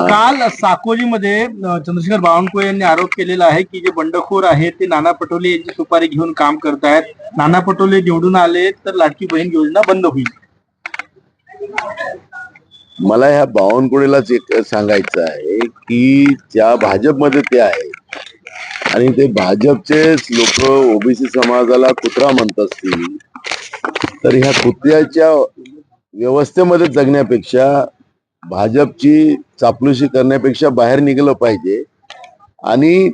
काल साकोलीमध्ये चंद्रशेखर बावनकुळे यांनी आरोप केलेला आहे की जे बंडखोर आहेत ते नाना पटोले यांची सुपारी घेऊन काम करतायत. नाना पटोले निवडून आले तर लाडकी बहीण योजना बंद होईल. मला ह्या बावनकुळेलाच एक सांगायचं आहे की ज्या भाजपमध्ये ते आहेत आणि ते भाजपचेच लोक ओबीसी समाजाला कुत्रा म्हणत असतील तर ह्या कुत्र्याच्या व्यवस्थेमध्ये जगण्यापेक्षा भाजपची चापलुशी करण्यापेक्षा बाहेर निघलं पाहिजे. आणि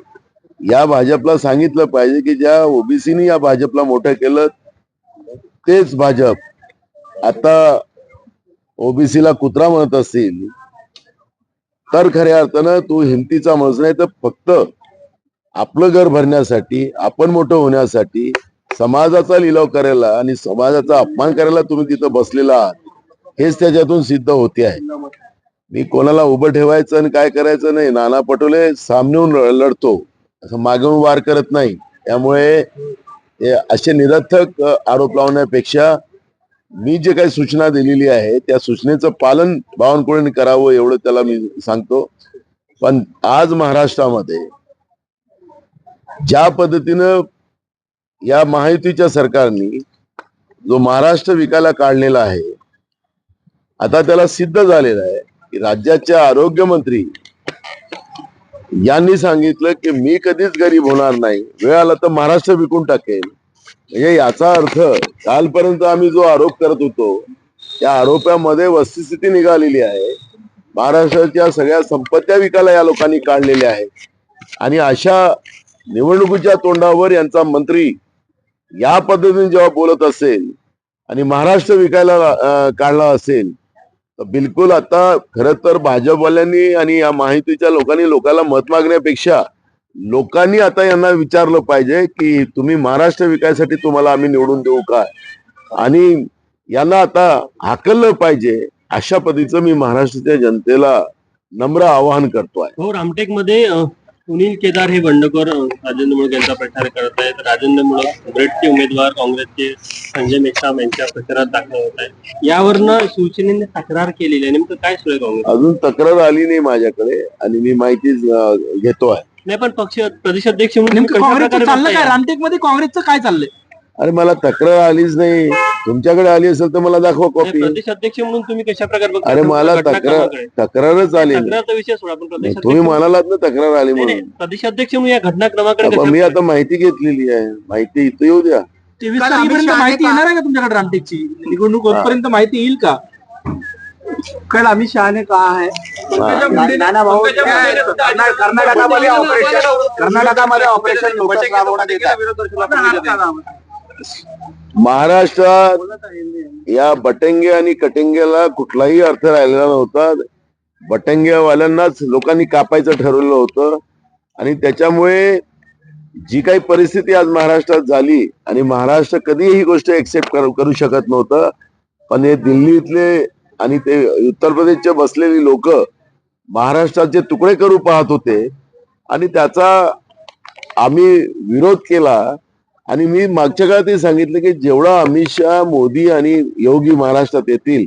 या भाजपला सांगितलं पाहिजे की ज्या ओबीसीनी या भाजपला मोठं केलं तेच भाजप. आता ओबीसीला कुत्रा म्हणत असतील तर खऱ्या अर्थानं तू हिमतीचा माणूस नाही तर फक्त आपलं घर भरण्यासाठी आपण मोठं होण्यासाठी समाजाचा लिलाव करायला आणि समाजाचा अपमान करायला तुम्ही तिथं बसलेला आहात हेच त्याच्यातून सिद्ध होते आहे. मी कोणाला उभं ठेवायचं आणि काय करायचं नाही नाना पटोले सामनेहून लढतो. असं मागून वार करत नाही. त्यामुळे असे निरर्थक आरोप लावण्यापेक्षा मी जे काही सूचना दिलेली आहे त्या सूचनेचं पालन बावनकुळेने करावं एवढं त्याला मी सांगतो. पण आज महाराष्ट्रामध्ये ज्या पद्धतीनं या महायुतीच्या सरकारने जो महाराष्ट्र विकायला काढलेला आहे आता त्याला सिद्ध झालेलं आहे की राज्याच्या आरोग्यमंत्री यांनी सांगितलं की मी कधीच गरीब होणार नाही वेळ आला तर महाराष्ट्र विकून टाकेल म्हणजे याचा अर्थ कालपर्यंत आम्ही जो आरोप करत होतो त्या आरोपामध्ये वस्तुस्थिती निघालेली आहे. महाराष्ट्राच्या सगळ्या संपत्त्या विकायला या लोकांनी काढलेल्या आहेत. आणि अशा निवडणुकीच्या तोंडावर यांचा मंत्री या पद्धतीने जेव्हा बोलत असेल आणि महाराष्ट्र विकायला काढला असेल तर बिलकुल आता खर तर भाजपवाल्यांनी आणि या माहितीच्या लोकांनी लोकांना मत मागण्यापेक्षा लोकांनी आता यांना विचारलं पाहिजे की तुम्ही महाराष्ट्र विकायसाठी तुम्हाला आम्ही निवडून देऊ काय आणि यांना आता हाकललं पाहिजे अशा पद्धतीचं मी महाराष्ट्राच्या जनतेला नम्र आवाहन करतो आहे हो रामटेकमध्ये सुनील केदार हे बंडखोर राजेंद्र मुळक यांचा प्रचार करत आहेत. राजेंद्र मुळक ब्रेडचे उमेदवार काँग्रेसचे संजय मेश्राम यांच्या प्रचारात दाखल होत आहेत. यावरनं शिवसेनेने तक्रार केलेली आहे. नेमकं काय सुरू आहे काँग्रेस? अजून तक्रार आली नाही माझ्याकडे आणि मी माहिती घेतो आहे. नाही पण पक्ष प्रदेशाध्यक्ष म्हणून नेमकं काँग्रेसचं चाललं काय बघताय? रामटेकमध्ये काँग्रेसचं काय चाललंय? अरे मला तक्रार आलीच नाही. तुमच्याकडे आली असेल तर मला दाखवा कॉपी प्रदेशाध्यक्ष म्हणून तुम्ही कशा प्रकारे अरे मला तक्रार. तक्रारच आली तुम्ही म्हणालात ना तक्रार आली म्हणून. प्रदेशाध्यक्ष म्हणून या घटनाक्रमाकडे मी आता माहिती घेतलेली आहे. माहिती इथं येऊ द्या. तेवीस तारखेपर्यंत माहिती येणार आहे का तुमच्याकडे रामटेकची? निवडणूक होतपर्यंत माहिती येईल का? कल अमित शाह ने कहा है. नाना भाऊ कर्ना- कर्नाटकामध्ये ऑपरेशन कर्नाटकामध्ये ऑपरेशन आहे. महाराष्ट्रात या बटंगे आणि कटिंगेला कुठलाही अर्थ राहिलेला नव्हता. बटंगेवाल्यांनाच लोकांनी कापायचं ठरवलं होतं. आणि त्याच्यामुळे जी काही परिस्थिती आज महाराष्ट्रात झाली आणि महाराष्ट्र कधीही ही गोष्ट एक्सेप्ट करू शकत नव्हतं. पण हे दिल्लीतले आणि ते उत्तर प्रदेशचे बसलेली लोक महाराष्ट्राचे तुकडे करू पाहत होते आणि त्याचा आम्ही विरोध केला आणि मी मागच्या काळात सांगितलं की जेवढा अमित शहा मोदी आणि योगी महाराष्ट्रात येतील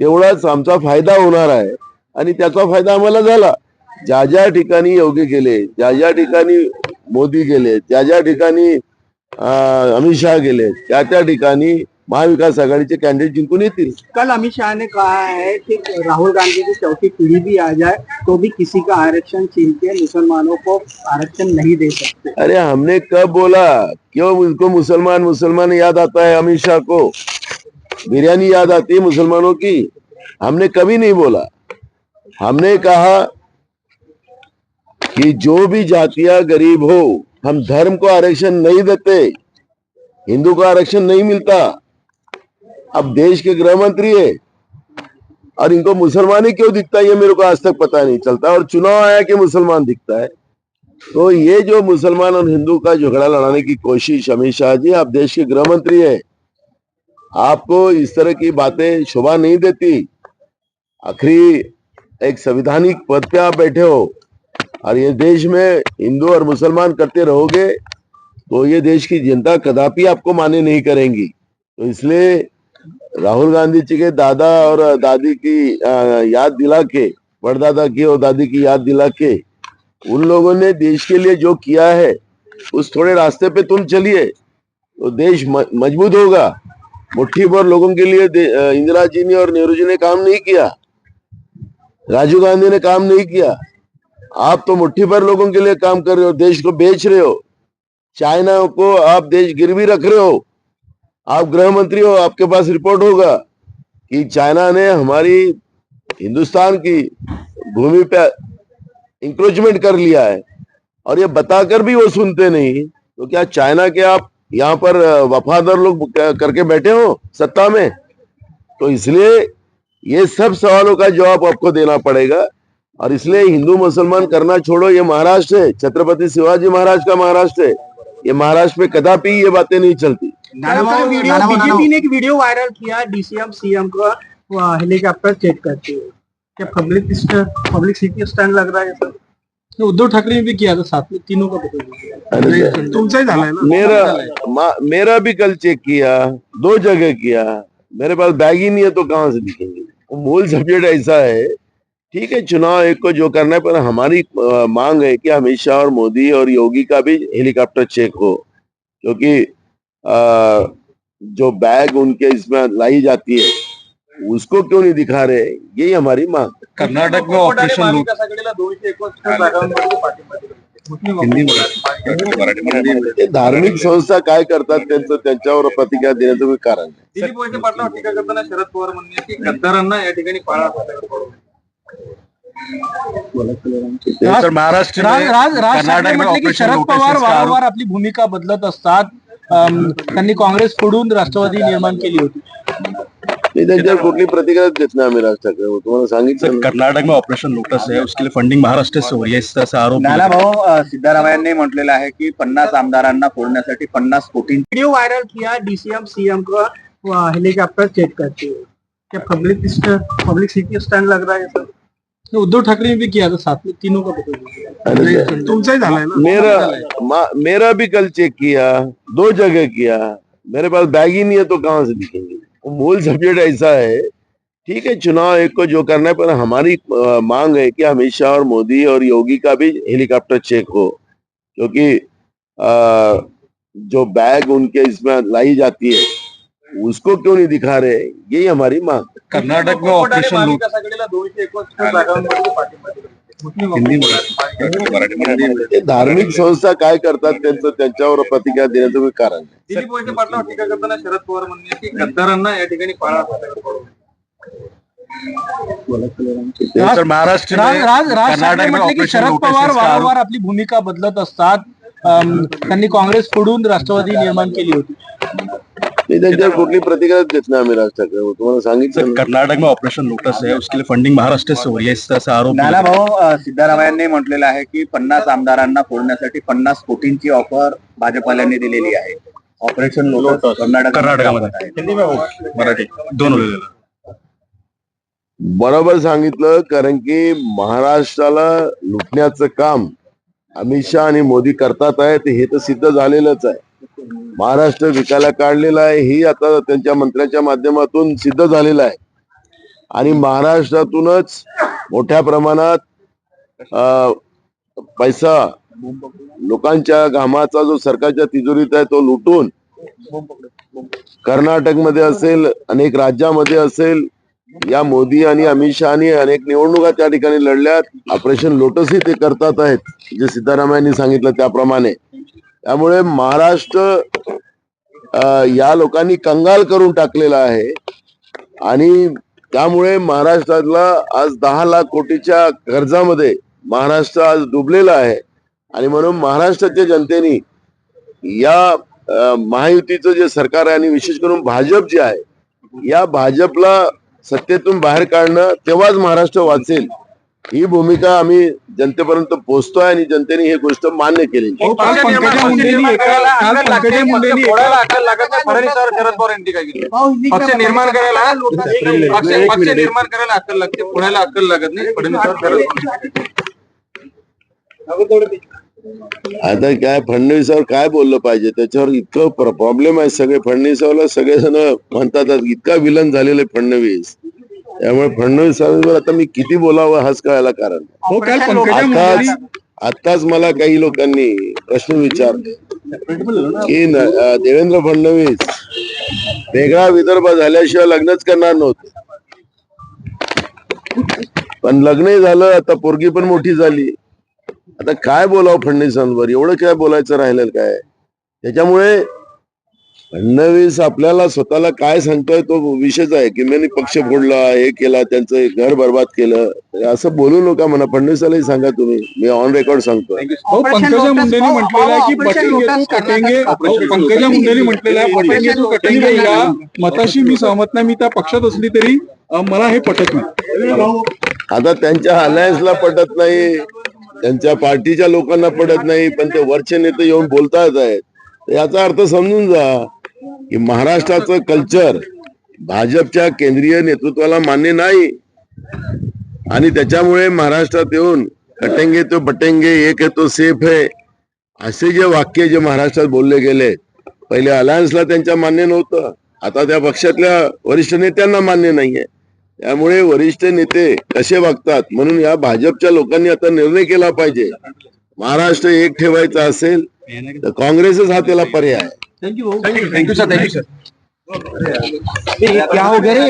तेवढाच आमचा फायदा होणार आहे. आणि त्याचा फायदा आम्हाला झाला. ज्या ज्या ठिकाणी योगी गेले ज्या ज्या ठिकाणी मोदी गेले ज्या ज्या ठिकाणी अमित शहा गेले त्या त्या ठिकाणी महाविकास आघाडीचे कॅन्डिडेट जिंकून येतील. कल अमित शाह ने कहा है कि राहुल गांधी की चौथी पीढ़ी भी आ जाए तो भी किसी का आरक्षण छीन के मुसलमानों को आरक्षण नहीं दे सकते। अरे हमने कब बोला? क्यों उनको मुसलमान मुसलमान याद आता है अमित शाह को? बिरयानी याद आती है मुसलमानों की। हमने कभी नहीं बोला। हमने कहा कि जो भी जातिया गरीब हो हम धर्म को आरक्षण नहीं देते। हिंदू को आरक्षण नहीं मिलता। अब देश के गृह मंत्री है। और इनको मुसलमान ही क्यों दिखता है, ये मेरे को आज तक पता नहीं चलता। और चुनाव आया कि मुसलमान दिखता है। तो ये जो मुसलमान और हिंदू का झगड़ा लड़ाने की कोशिश अमित शाह जी, आप देश के गृह मंत्री है। आपको इस तरह की बातें शोभा नहीं देती। आखिरी एक संविधानिक पद पे आप बैठे हो और ये देश में हिंदू और मुसलमान करते रहोगे तो ये देश की जनता कदापि आपको मान्य नहीं करेंगी। तो इसलिए राहुल गांधी जी के दादा और दादी की याद दिला के परदादा की और दादी की याद दिला के, उन लोगों ने देश के लिए जो किया है, उस थोड़े रास्ते पे तुम चलिए तो देश मज़बूत होगा। मुट्ठी भर लोगों के लिए इंदिरा जी ने और नेहरू जी ने काम नहीं किया, राजीव गांधी ने काम नहीं किया। आप तो मुट्ठी भर लोगों के लिए काम कर रहे हो, देश को बेच रहे हो, चाइना को आप देश गिरवी रख रहे हो आप गृह मंत्री हो, आपके पास रिपोर्ट होगा कि चाइना ने हमारी हिंदुस्तान की भूमि पे इंक्रोचमेंट कर लिया है। और ये बताकर भी वो सुनते नहीं तो क्या चाइना के आप यहाँ पर वफादार लोग करके बैठे हो सत्ता में? तो इसलिए ये सब सवालों का जवाब आपको देना पड़ेगा। और इसलिए हिंदू मुसलमान करना छोड़ो, ये महाराष्ट्र है। छत्रपति शिवाजी महाराज का महाराष्ट्र है। ये महाराष्ट्र में कदापि ये बातें नहीं चलती। बीजेपी ने एक वीडियो वायरल किया डीसीएम सीएम का हेलीकॉप्टर चेक करते हुए। क्या पब्लिक पब्लिक सिटी स्टैंड लग रहा है सर उद्धव ठाकरे ने भी किया था साथ में तीनों का पता ही झालाय ना? मेरा मा- मेरा भी कल चेक किया दो जगह किया। मेरे पास बैग ही नहीं है तो कहाँ से दिखेंगे? मूल सब्जेक्ट ऐसा है ठीक है चुनाव एक को जो करना है पर हमारी मांग है कि अमित शाह और मोदी और योगी का भी हेलीकॉप्टर चेक हो क्योंकि अ, जो बैग उनके इसमें लाई जाती है उसको क्यों नहीं दिखा रहे? यही हमारी मांग कर्नाटक में ऑपरेशन धार्मिक संस्था काय करतात त्यांचं त्यांच्यावर प्रतिक्रिया देण्याचं कारण नाही. दिलीप वळसे पाटलावर टीका करताना शरद पवार म्हणणे की गद्दारांना या ठिकाणी पाळा. महाराष्ट्र शरद पवार वारंवार आपली भूमिका बदलत असतात. त्यांनी काँग्रेस फोडून राष्ट्रवादी निर्माण केली होती. त्यांच्यावर कुठली प्रतिक्रिया देत नाही आम्ही राज ठाकरे. तुम्हाला सांगितलं. कर्नाटक में ऑपरेशन लोटस है उसके लिए फंडिंग महाराष्ट्र से हो रही है इस तरह से आरोप नाना भाऊ अ, सिद्धरामय्यांनी म्हटलेलं आहे की पन्नास आमदारांना फोडण्यासाठी पन्नास कोटी वीडियो वायरल किया डीसीएम सीएम का हेलीकॉप्टर चेक करते. पब्लिक पब्लिक सिटी स्टैंड लग रहा है सर? उद्धव ठाकरे ने भी किया था साथ में तीनों का तुमचा ही ना? मेरा मेरा भी कल चेक किया दो जगह किया। मेरे पास बैग ही नहीं है तो कहाँ से दिखेंगे? मूल सब्जेक्ट ऐसा है ठीक है चुनाव एक को जो करना है पर हमारी मांग है कि अमित शाह और मोदी और योगी का भी हेलीकॉप्टर चेक हो क्योंकि जो बैग उनके इसमें लाई जाती है उसको क्यों नहीं दिखा रहे? यही हमारी मांग. कर्नाटक में ऑपरेशन. ते धार्मिक संस्था काय करतात त्यांचं त्यांच्यावर प्रतिक्रिया देण्याचं काही कारण नाही. टीका करताना शरद पवार म्हणणे की गद्दारांना या ठिकाणी पाळा सर महाराष्ट्र कर्नाटक में म्हटले की ऑपरेशन शरद पवार वारंवार आपली भूमिका बदलत असतात. त्यांनी काँग्रेस फोडून राष्ट्रवादी निर्माण केली होती. नाही त्यांच्यावर कुठली प्रतिक्रिया देत नाही आम्ही राज ठाकरे. तुम्हाला सांगितलं सर ना. कर्नाटक में ऑपरेशन लोटस है उसके लिए फंडिंग महाराष्ट्र से हो रही है इस तरह से आरोप नाना भाऊ अ, सिद्धरामय्यांनी म्हटलेलं आहे की पन्नास आमदारांना फोडण्यासाठी पन्नास कोटींची ऑफर भाजपाल्यांनी दिलेली आहे. ऑपरेशन लोटस कर्नाटक कर्नाटकामध्ये मराठी. दोन लिहिलेलं बरोबर सांगितलं कारण की महाराष्ट्राला लुटण्याचं काम अमित शहा आणि मोदी करतात आहेत हे तर सिद्ध झालेलंच आहे. महाराष्ट्र विकायला काढलेला आहे ही आता त्यांच्या मंत्र्यांच्या माध्यमातून सिद्ध झालेलं आहे. आणि महाराष्ट्रातूनच मोठ्या प्रमाणात पैसा लोकांच्या घामाचा जो सरकारच्या तिजोरीत आहे तो लुटून कर्नाटकमध्ये असेल अनेक राज्यामध्ये असेल या मोदी आणि अमित शहानी अनेक निवडणुका त्या ठिकाणी लढल्यात. ऑपरेशन लोटसही ते करतात आहेत जे सिद्धरामय्यांनी सांगितलं त्याप्रमाणे. त्यामुळे महाराष्ट्र या लोकांनी कंगाल करून टाकलेला आहे. आणि त्यामुळे महाराष्ट्रातला आज दहा लाख कोटीच्या कर्जामध्ये महाराष्ट्र आज डुबलेला आहे. आणि म्हणून महाराष्ट्राच्या जनतेने या महायुतीचं जे सरकार आहे आणि विशेष करून भाजप जे आहे या भाजपला सत्तेतून बाहेर काढणं तेव्हाच महाराष्ट्र वाचेल. ही भूमिका आम्ही जनतेपर्यंत पोहोचतोय आणि जनतेने ही गोष्ट मान्य केली? पक्ष निर्माण करायला? पक्ष पक्ष निर्माण करायला अक्कल लागते पुण्याला अक्कल लागत नाही आता काय फडणवीसावर काय बोललं पाहिजे? त्याच्यावर इतकं प्रॉब्लेम आहे सगळे फडणवीसावरला सगळेजण म्हणतात इतका विलन झालेले फडणवीस. त्यामुळे फडणवीसांवर आता मी किती बोलावं हाच कळायला कारण. हो पंकजा आताच आताच मला काही लोकांनी प्रश्न विचारले की देवेंद्र फडणवीस वेगळा विदर्भ झाल्याशिवाय लग्नच करणार नव्हते. पण लग्नही झालं आता पोरगी पण मोठी झाली. आता काय बोलावं फडणवीसांवर? एवढं काय बोलायचं राहिलं काय? त्याच्यामुळे फडणवीस आपल्याला स्वतःला काय सांगतोय तो विषयच आहे. की मी पक्ष फोडला हे केला त्यांचं घर बर्बाद केलं. असं बोलू नका म्हणा. फडणवीसालाही सांगा तुम्ही. मी ऑन रेकॉर्ड सांगतो हो पंकजा मुंडेंनी म्हटलेलं आहे की पंकजा मुंडेंनी म्हटलेलं आहे बटेंगे तू कटेंगे या मताशी मी सहमत नाही. मी त्या पक्षात असली तरी मला हे पटत नाही. आता त्यांच्या अलायन्सला पटत नाही. त्यांच्या पार्टीच्या लोकांना पटत नाही. पण ते वरचे नेते येऊन बोलतायत. आहेत याचा अर्थ समजून जा. की महाराष्ट्राचं कल्चर भाजपच्या केंद्रीय नेतृत्वाला मान्य नाही. आणि त्याच्यामुळे महाराष्ट्रात येऊन कटेंगे तो बटेंगे एक है तो सेफ है असे जे वाक्य जे महाराष्ट्रात बोलले गेले पहिले अलायन्सला त्यांच्या मान्य नव्हतं. आता त्या पक्षातल्या वरिष्ठ नेत्यांना मान्य नाहीये. त्यामुळे वरिष्ठ नेते कसे वागतात म्हणून या भाजपच्या लोकांनी आता निर्णय केला पाहिजे. महाराष्ट्र एक ठेवायचा असेल तर काँग्रेसच हा त्याला पर्याय आहे thank you thank you sir thank you sir क्या हो गया रे